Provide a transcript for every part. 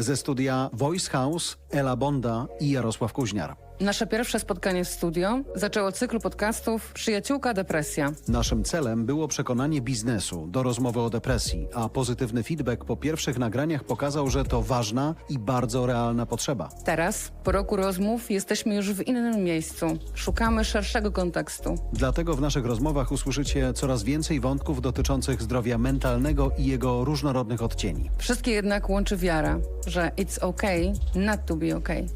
Ze studia Voice House Ela Bonda i Jarosław Kuźniar. Nasze pierwsze spotkanie w studio zaczęło cykl podcastów Przyjaciółka Depresja. Naszym celem było przekonanie biznesu do rozmowy o depresji, a pozytywny feedback po pierwszych nagraniach pokazał, że to ważna i bardzo realna potrzeba. Teraz, po roku rozmów, jesteśmy już w innym miejscu. Szukamy szerszego kontekstu. Dlatego w naszych rozmowach usłyszycie coraz więcej wątków dotyczących zdrowia mentalnego i jego różnorodnych odcieni. Wszystkie jednak łączy wiara, że it's okay not to be okay.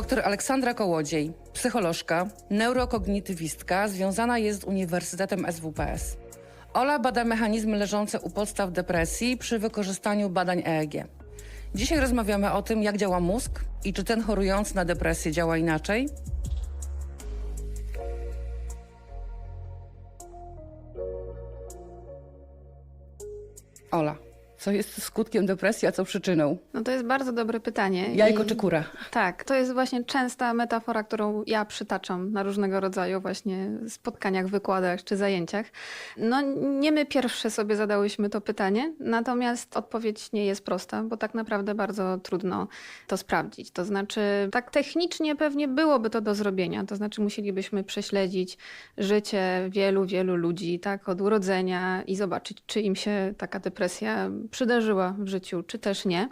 Doktor Aleksandra Kołodziej, psycholożka, neurokognitywistka, związana jest z Uniwersytetem SWPS. Ola bada mechanizmy leżące u podstaw depresji przy wykorzystaniu badań EEG. Dzisiaj rozmawiamy o tym, jak działa mózg i czy ten chorujący na depresję działa inaczej, Ola, co jest skutkiem depresji, a co przyczyną? No to jest bardzo dobre pytanie. Jajko I- czy kura? Tak, to jest właśnie częsta metafora, którą ja przytaczam na różnego rodzaju właśnie spotkaniach, wykładach czy zajęciach. No nie my pierwsze sobie zadałyśmy to pytanie, natomiast odpowiedź nie jest prosta, bo tak naprawdę bardzo trudno to sprawdzić. To znaczy, tak technicznie pewnie byłoby to do zrobienia, to znaczy musielibyśmy prześledzić życie wielu, wielu ludzi, tak, od urodzenia i zobaczyć, czy im się taka depresja przydarzyła w życiu, czy też nie.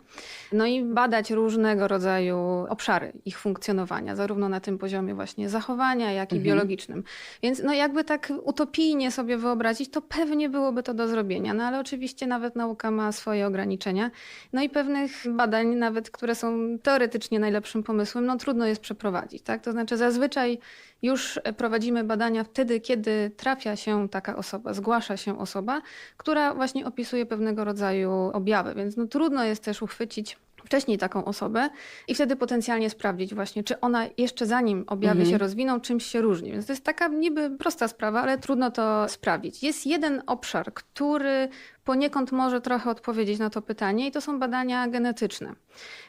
No i badać różnego rodzaju obszary ich funkcjonowania, zarówno na tym poziomie właśnie zachowania, jak i biologicznym. Więc no jakby tak utopijnie sobie wyobrazić, to pewnie byłoby to do zrobienia. No ale oczywiście nawet nauka ma swoje ograniczenia. No i pewnych badań, nawet które są teoretycznie najlepszym pomysłem, no trudno jest przeprowadzić. Tak? To znaczy zazwyczaj już prowadzimy badania wtedy, kiedy trafia się taka osoba, zgłasza się osoba, która właśnie opisuje pewnego rodzaju objawy. Więc no, trudno jest też uchwycić wcześniej taką osobę i wtedy potencjalnie sprawdzić właśnie, czy ona jeszcze zanim objawy się rozwiną, czymś się różni. Więc to jest taka niby prosta sprawa, ale trudno to sprawdzić. Jest jeden obszar, który poniekąd może trochę odpowiedzieć na to pytanie i to są badania genetyczne.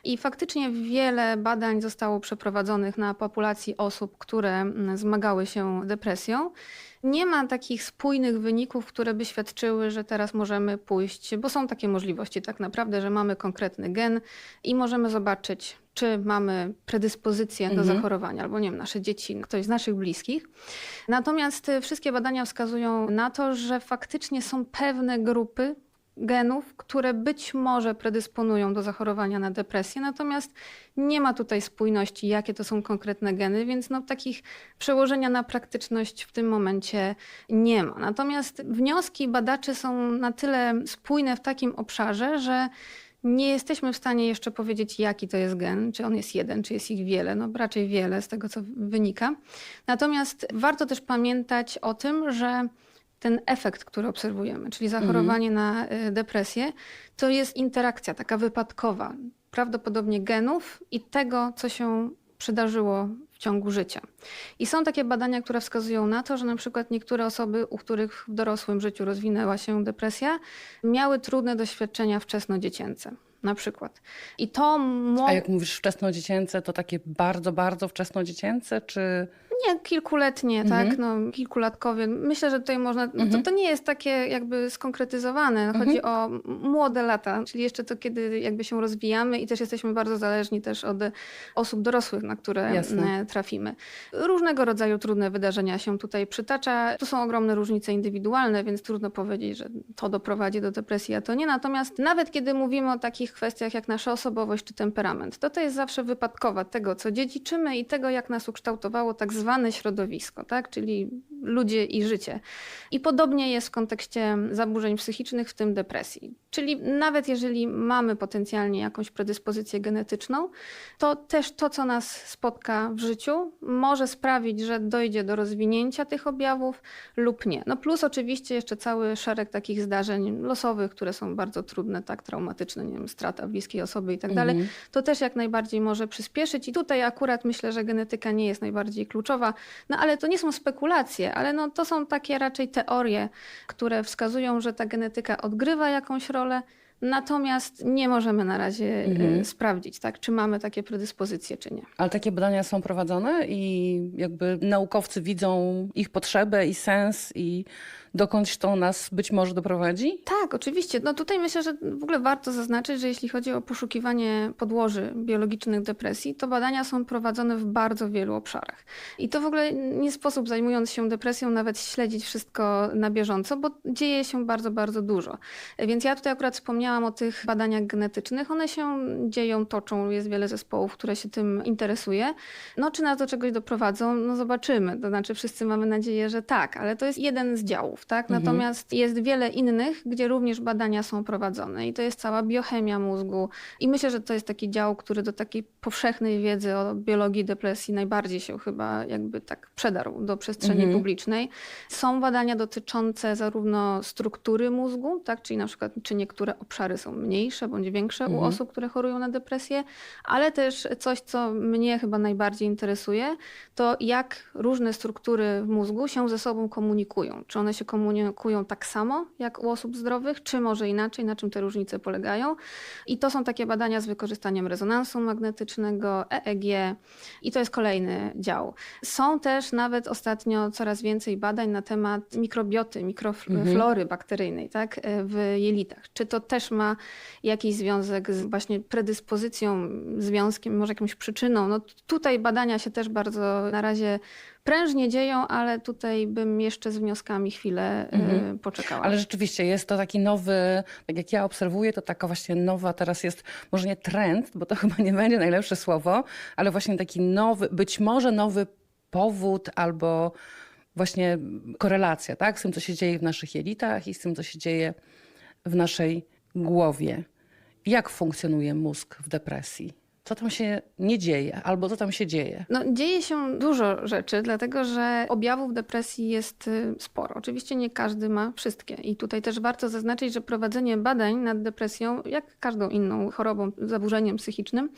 I faktycznie wiele badań zostało przeprowadzonych na populacji osób, które mm, zmagały się depresją. Nie ma takich spójnych wyników, które by świadczyły, że teraz możemy pójść, bo są takie możliwości tak naprawdę, że mamy konkretny gen i możemy zobaczyć, czy mamy predyspozycję do zachorowania, albo nie wiem, nasze dzieci, ktoś z naszych bliskich. Natomiast y, wszystkie badania wskazują na to, że faktycznie są pewne grupy genów, które być może predysponują do zachorowania na depresję, natomiast nie ma tutaj spójności, jakie to są konkretne geny, więc no, takich przełożenia na praktyczność w tym momencie nie ma. Natomiast wnioski badaczy są na tyle spójne w takim obszarze, że nie jesteśmy w stanie jeszcze powiedzieć, jaki to jest gen, czy on jest jeden, czy jest ich wiele, no raczej wiele z tego, co wynika. Natomiast warto też pamiętać o tym, że ten efekt, który obserwujemy, czyli zachorowanie na y, depresję, to jest interakcja taka wypadkowa, prawdopodobnie genów i tego, co się przydarzyło ciągu życia. I są takie badania, które wskazują na to, że na przykład niektóre osoby, u których w dorosłym życiu rozwinęła się depresja, miały trudne doświadczenia wczesnodziecięce. Na przykład. I to mo- A jak mówisz wczesnodziecięce, to takie bardzo, bardzo wczesnodziecięce, czy... Nie, kilkuletnie, tak, no, kilkulatkowie. Myślę, że tutaj można, no, to, to nie jest takie jakby skonkretyzowane. Chodzi o m- młode lata, czyli jeszcze to, kiedy jakby się rozwijamy i też jesteśmy bardzo zależni też od osób dorosłych, na które Jasne. trafimy. Różnego rodzaju trudne wydarzenia się tutaj przytacza. Tu są ogromne różnice indywidualne, więc trudno powiedzieć, że to doprowadzi do depresji, a to nie. Natomiast nawet kiedy mówimy o takich kwestiach jak nasza osobowość czy temperament, to to jest zawsze wypadkowa tego, co dziedziczymy i tego, jak nas ukształtowało tak zwane środowisko, tak? czyli ludzie i życie. I podobnie jest w kontekście zaburzeń psychicznych, w tym depresji. Czyli nawet jeżeli mamy potencjalnie jakąś predyspozycję genetyczną, to też to, co nas spotka w życiu, może sprawić, że dojdzie do rozwinięcia tych objawów lub nie. No plus oczywiście jeszcze cały szereg takich zdarzeń losowych, które są bardzo trudne, tak traumatyczne, nie wiem, strata bliskiej osoby i tak dalej. To też jak najbardziej może przyspieszyć i tutaj akurat myślę, że genetyka nie jest najbardziej kluczowa. No ale to nie są spekulacje, ale no, to są takie raczej teorie, które wskazują, że ta genetyka odgrywa jakąś rolę, Natomiast nie możemy na razie Mhm. e, sprawdzić, tak, czy mamy takie predyspozycje, czy nie. Ale takie badania są prowadzone i jakby naukowcy widzą ich potrzebę i sens i dokądś to nas być może doprowadzi? Tak, oczywiście. No tutaj myślę, że w ogóle warto zaznaczyć, że jeśli chodzi o poszukiwanie podłoży biologicznych depresji, to badania są prowadzone w bardzo wielu obszarach. I to w ogóle nie sposób zajmując się depresją nawet śledzić wszystko na bieżąco, bo dzieje się bardzo, bardzo dużo. Więc ja tutaj akurat wspomniałam o tych badaniach genetycznych. One się dzieją, toczą, jest wiele zespołów, które się tym interesuje. No czy nas do czegoś doprowadzą? No zobaczymy. To znaczy wszyscy mamy nadzieję, że tak, ale to jest jeden z działów, tak? Natomiast jest wiele innych, gdzie również badania są prowadzone i to jest cała biochemia mózgu i myślę, że to jest taki dział, który do takiej powszechnej wiedzy o biologii depresji najbardziej się chyba jakby tak przedarł do przestrzeni Mhm. publicznej. Są badania dotyczące zarówno struktury mózgu, tak? Czyli na przykład czy niektóre obszary są mniejsze bądź większe u Mhm. osób, które chorują na depresję, ale też coś, co mnie chyba najbardziej interesuje, to jak różne struktury w mózgu się ze sobą komunikują. Czy one się komunikują tak samo jak u osób zdrowych, czy może inaczej, na czym te różnice polegają. I to są takie badania z wykorzystaniem rezonansu magnetycznego, EEG i to jest kolejny dział. Są też nawet ostatnio coraz więcej badań na temat mikrobioty, mikroflory bakteryjnej tak, w jelitach. Czy to też ma jakiś związek z właśnie predyspozycją, związkiem, może jakąś przyczyną? No tutaj badania się też bardzo na razie prężnie dzieją, ale tutaj bym jeszcze z wnioskami chwilę Mhm. y, poczekała. Ale rzeczywiście jest to taki nowy, tak jak ja obserwuję, to taka właśnie nowa teraz jest, może nie trend, bo to chyba nie będzie najlepsze słowo, ale właśnie taki nowy, być może nowy powód albo właśnie korelacja, tak? Z tym, co się dzieje w naszych jelitach i z tym, co się dzieje w naszej głowie. Jak funkcjonuje mózg w depresji? Co tam się nie dzieje albo co tam się dzieje? No, dzieje się dużo rzeczy, dlatego że objawów depresji jest y, sporo. Oczywiście nie każdy ma wszystkie. I tutaj też warto zaznaczyć, że prowadzenie badań nad depresją, jak każdą inną chorobą, zaburzeniem psychicznym,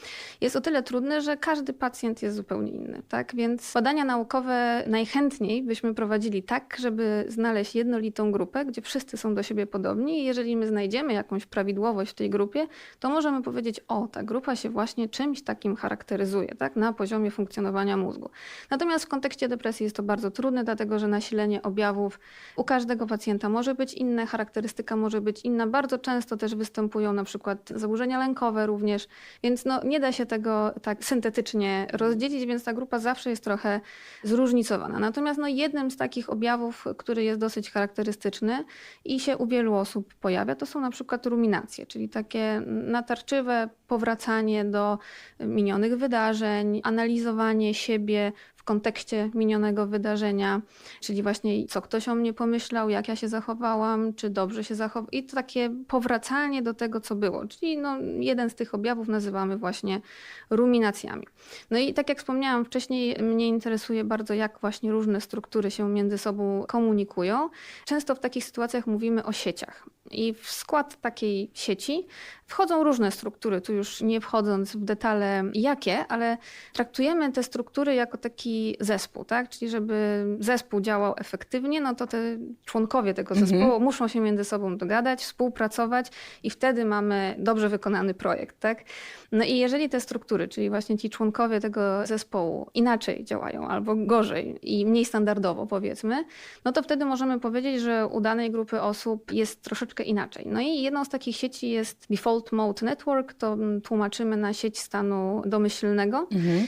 jest o tyle trudne, że każdy pacjent jest zupełnie inny. Tak? Więc badania naukowe najchętniej byśmy prowadzili tak, żeby znaleźć jednolitą grupę, gdzie wszyscy są do siebie podobni. I jeżeli my znajdziemy jakąś prawidłowość w tej grupie, to możemy powiedzieć, o, ta grupa się właśnie czymś takim charakteryzuje, tak, na poziomie funkcjonowania mózgu. Natomiast w kontekście depresji jest to bardzo trudne, dlatego że nasilenie objawów u każdego pacjenta może być inne, charakterystyka może być inna. Bardzo często też występują na przykład zaburzenia lękowe również, więc no, nie da się tego tak syntetycznie rozdzielić, więc ta grupa zawsze jest trochę zróżnicowana. Natomiast no, jednym z takich objawów, który jest dosyć charakterystyczny i się u wielu osób pojawia, to są na przykład ruminacje, czyli takie natarczywe powracanie do minionych wydarzeń, analizowanie siebie w kontekście minionego wydarzenia, czyli właśnie co ktoś o mnie pomyślał, jak ja się zachowałam, czy dobrze się zachowałam. I to takie powracanie do tego, co było. Czyli no, jeden z tych objawów nazywamy właśnie ruminacjami. No i tak jak wspomniałam wcześniej, mnie interesuje bardzo, jak właśnie różne struktury się między sobą komunikują. Często w takich sytuacjach mówimy o sieciach. I w skład takiej sieci wchodzą różne struktury, tu już nie wchodząc w detale jakie, ale traktujemy te struktury jako taki zespół, tak? Czyli żeby zespół działał efektywnie, no to te członkowie tego zespołu muszą się między sobą dogadać, współpracować i wtedy mamy dobrze wykonany projekt, tak? No i jeżeli te struktury, czyli właśnie ci członkowie tego zespołu inaczej działają albo gorzej i mniej standardowo powiedzmy, no to wtedy możemy powiedzieć, że u danej grupy osób jest troszeczkę inaczej. No i jedną z takich sieci jest Default Mode Network, to tłumaczymy na sieć stanu domyślnego.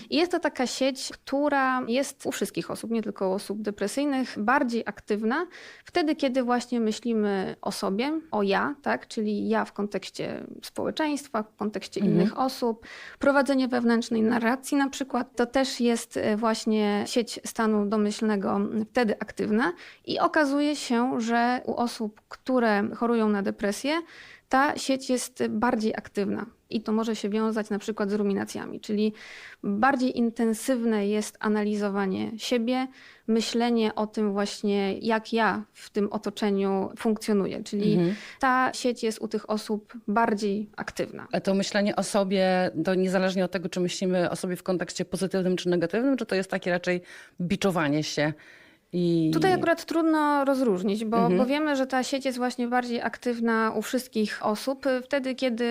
I jest to taka sieć, która jest u wszystkich osób, nie tylko u osób depresyjnych, bardziej aktywna wtedy, kiedy właśnie myślimy o sobie, o ja, tak? czyli ja w kontekście społeczeństwa, w kontekście innych osób. Prowadzenie wewnętrznej narracji na przykład, to też jest e, właśnie sieć stanu domyślnego wtedy aktywna i okazuje się, że u osób, które chorują na depresję, ta sieć jest bardziej aktywna. I to może się wiązać na przykład z ruminacjami, czyli bardziej intensywne jest analizowanie siebie, myślenie o tym właśnie, jak ja w tym otoczeniu funkcjonuję. Czyli ta sieć jest u tych osób bardziej aktywna. A to myślenie o sobie, to niezależnie od tego, czy myślimy o sobie w kontekście pozytywnym czy negatywnym, czy to jest takie raczej biczowanie się I... Tutaj akurat trudno rozróżnić, bo, Mhm. bo wiemy, że ta sieć jest właśnie bardziej aktywna u wszystkich osób, y, wtedy kiedy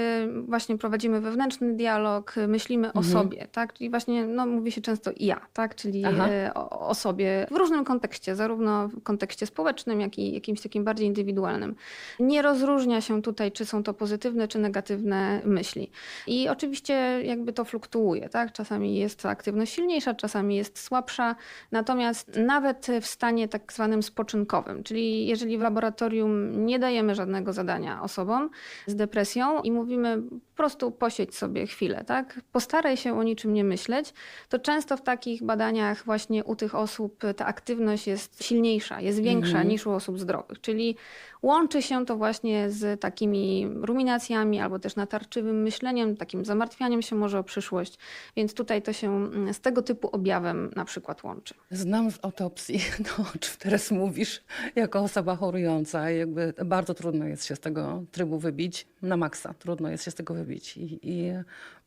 właśnie prowadzimy wewnętrzny dialog, y, myślimy o Mhm. sobie, tak? Czyli właśnie no, mówi się często ja, tak? Czyli Aha. y, o, o sobie w różnym kontekście, zarówno w kontekście społecznym, jak i jakimś takim bardziej indywidualnym. Nie rozróżnia się tutaj, czy są to pozytywne, czy negatywne myśli. I oczywiście jakby to fluktuuje, tak? Czasami jest aktywność silniejsza, czasami jest słabsza. Natomiast nawet w stanie tak zwanym spoczynkowym, czyli jeżeli w laboratorium nie dajemy żadnego zadania osobom z depresją i mówimy po prostu posiedź sobie chwilę, tak? Postaraj się o niczym nie myśleć, to często w takich badaniach właśnie u tych osób ta aktywność jest silniejsza, jest większa Mhm. niż u osób zdrowych. Czyli łączy się to właśnie z takimi ruminacjami albo też natarczywym myśleniem, takim zamartwianiem się może o przyszłość. Więc tutaj to się z tego typu objawem na przykład łączy. Znam z autopsji to, o czym teraz mówisz, jako osoba chorująca. Jakby bardzo trudno jest się z tego trybu wybić, na maksa trudno jest się z tego wybić. I, i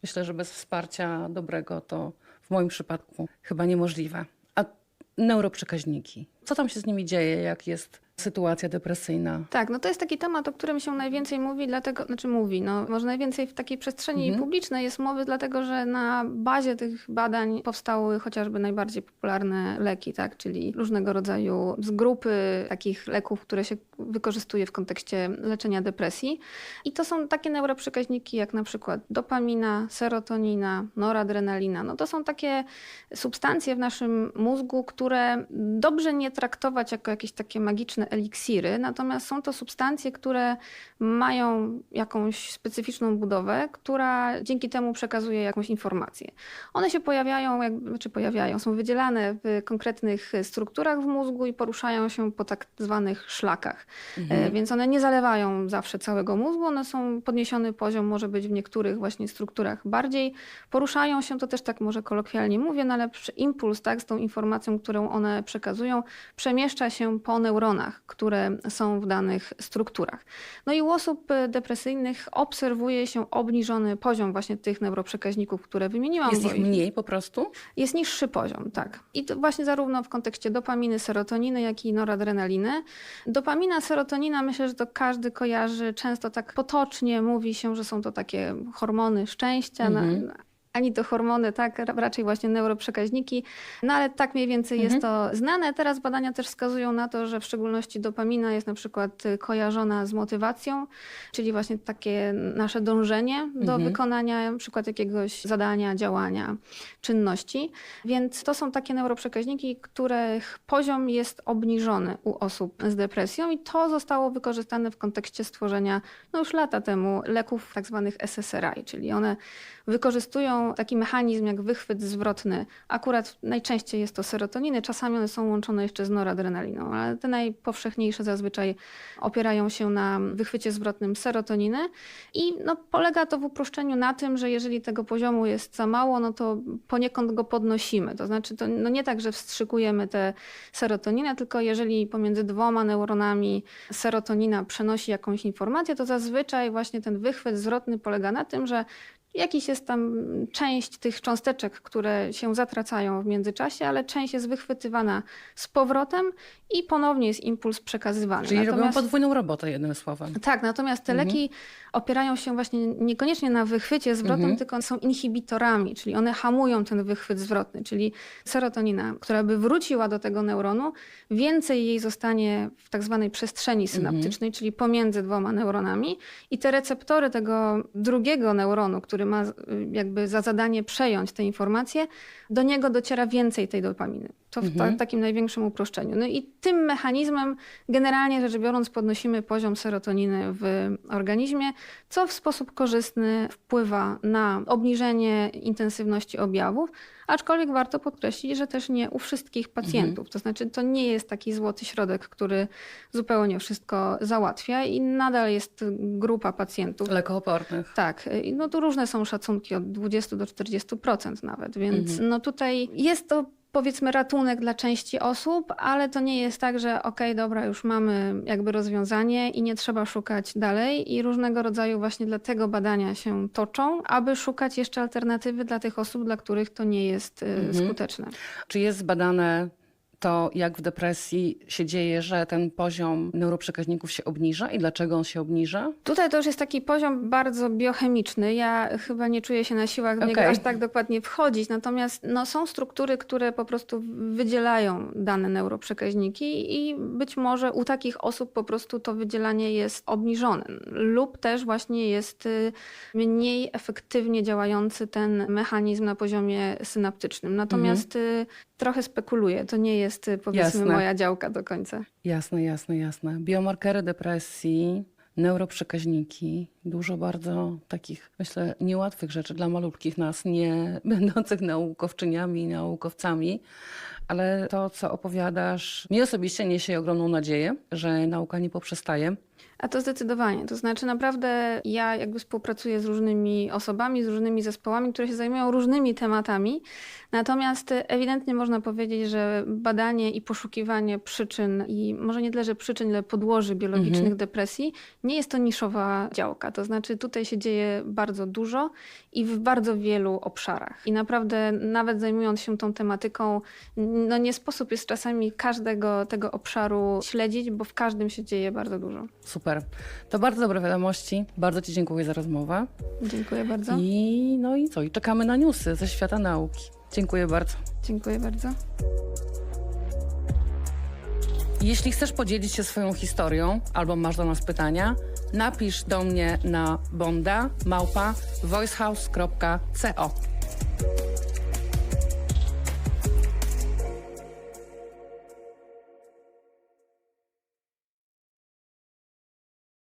myślę, że bez wsparcia dobrego to w moim przypadku chyba niemożliwe. A neuroprzekaźniki, co tam się z nimi dzieje, jak jest sytuacja depresyjna? Tak, no to jest taki temat, o którym się najwięcej mówi, dlatego, znaczy mówi, no może najwięcej w takiej przestrzeni Mhm. publicznej jest mowy, dlatego że na bazie tych badań powstały chociażby najbardziej popularne leki, tak, czyli różnego rodzaju z grupy takich leków, które się wykorzystuje w kontekście leczenia depresji. I to są takie neuroprzekaźniki jak na przykład dopamina, serotonina, noradrenalina. No to są takie substancje w naszym mózgu, które dobrze nie traktować jako jakieś takie magiczne eliksiry, natomiast są to substancje, które mają jakąś specyficzną budowę, która dzięki temu przekazuje jakąś informację. One się pojawiają, jak, znaczy pojawiają, są wydzielane w konkretnych strukturach w mózgu i poruszają się po tak zwanych szlakach. E, Więc one nie zalewają zawsze całego mózgu, one są podniesiony poziom, może być w niektórych właśnie strukturach bardziej. Poruszają się, to też tak może kolokwialnie mówię, no ale impuls tak, z tą informacją, którą one przekazują, przemieszcza się po neuronach, które są w danych strukturach. No i u osób e, depresyjnych obserwuje się obniżony poziom właśnie tych neuroprzekaźników, które wymieniłam. Jest ich mniej po prostu? jest niższy poziom, tak. I to właśnie zarówno w kontekście dopaminy, serotoniny, jak i noradrenaliny. Dopamina, serotonina, myślę, że to każdy kojarzy. Często tak potocznie mówi się, że są to takie hormony szczęścia. Mhm. Na, ani to hormony, tak, ra- raczej właśnie neuroprzekaźniki. No ale tak mniej więcej jest to znane. Teraz badania też wskazują na to, że w szczególności dopamina jest na przykład y, kojarzona z motywacją, czyli właśnie takie nasze dążenie do Mhm. wykonania na przykład jakiegoś zadania, działania, czynności. Więc to są takie neuroprzekaźniki, których poziom jest obniżony u osób z depresją i to zostało wykorzystane w kontekście stworzenia no już lata temu leków tak zwanych SSRI, czyli one wykorzystują taki mechanizm jak wychwyt zwrotny. Akurat najczęściej jest to serotoniny, czasami one są łączone jeszcze z noradrenaliną, ale te najpowszechniejsze zazwyczaj opierają się na wychwycie zwrotnym serotoniny i no, polega to w uproszczeniu na tym, że jeżeli tego poziomu jest za mało, no to poniekąd go podnosimy. To znaczy to no nie tak, że wstrzykujemy tę serotoninę, tylko jeżeli pomiędzy dwoma neuronami serotonina przenosi jakąś informację, to zazwyczaj właśnie ten wychwyt zwrotny polega na tym, że Jakiś jest tam część tych cząsteczek, które się zatracają w międzyczasie, ale część jest wychwytywana z powrotem i ponownie jest impuls przekazywany. Czyli robią Natomiast- podwójną robotę, jednym słowem. tak, natomiast te Mhm. leki opierają się właśnie niekoniecznie na wychwycie zwrotnym, Mhm. tylko są inhibitorami, czyli one hamują ten wychwyt zwrotny, czyli serotonina, która by wróciła do tego neuronu, więcej jej zostanie w tak zwanej przestrzeni synaptycznej, czyli pomiędzy dwoma neuronami i te receptory tego drugiego neuronu, który ma y, jakby za zadanie przejąć te informacje, do niego dociera więcej tej dopaminy. To w ta, Mhm. takim największym uproszczeniu. No i tym mechanizmem generalnie rzecz biorąc podnosimy poziom serotoniny w organizmie, co w sposób korzystny wpływa na obniżenie intensywności objawów, aczkolwiek warto podkreślić, że też nie u wszystkich pacjentów. To znaczy to nie jest taki złoty środek, który zupełnie wszystko załatwia i nadal jest grupa pacjentów, Lekoopornych. tak, no tu różne są szacunki od 20 do 40% nawet, więc no tutaj jest to powiedzmy ratunek dla części osób, ale to nie jest tak, że okej, dobra, już mamy jakby rozwiązanie i nie trzeba szukać dalej i różnego rodzaju właśnie dlatego badania się toczą, aby szukać jeszcze alternatywy dla tych osób, dla których to nie jest y, skuteczne. Czy jest zbadane to jak w depresji się dzieje, że ten poziom neuroprzekaźników się obniża i dlaczego on się obniża? Tutaj to już jest taki poziom bardzo biochemiczny. Ja chyba nie czuję się na siłach w niego aż tak dokładnie wchodzić. Natomiast no, są struktury, które po prostu wydzielają dane neuroprzekaźniki i być może u takich osób po prostu to wydzielanie jest obniżone. Lub też właśnie jest y, mniej efektywnie działający ten mechanizm na poziomie synaptycznym. Natomiast y, trochę spekuluję. To nie jest y, powiedzmy Jasne. moja działka do końca. Jasne, jasne, jasne. Biomarkery depresji, neuroprzekaźniki, dużo bardzo takich, myślę, niełatwych rzeczy dla malutkich nas, nie będących naukowczyniami i naukowcami. Ale to, co opowiadasz, mi osobiście niesie ogromną nadzieję, że nauka nie poprzestaje. A to zdecydowanie. To znaczy, naprawdę ja jakby współpracuję z różnymi osobami, z różnymi zespołami, które się zajmują różnymi tematami. Natomiast e, ewidentnie można powiedzieć, że badanie i poszukiwanie przyczyn, i może nie tyle, że przyczyn, ale podłoży biologicznych depresji, nie jest to niszowa działka. To znaczy, tutaj się dzieje bardzo dużo i w bardzo wielu obszarach. I naprawdę, nawet zajmując się tą tematyką, no nie sposób jest czasami każdego tego obszaru śledzić, bo w każdym się dzieje bardzo dużo. Super. To bardzo dobre wiadomości. Bardzo Ci dziękuję za rozmowę. Dziękuję bardzo. I no i co? I czekamy na newsy ze świata nauki. Dziękuję bardzo. Dziękuję bardzo. Jeśli chcesz podzielić się swoją historią albo masz do nas pytania, napisz do mnie na bonda małpa voicehouse.co.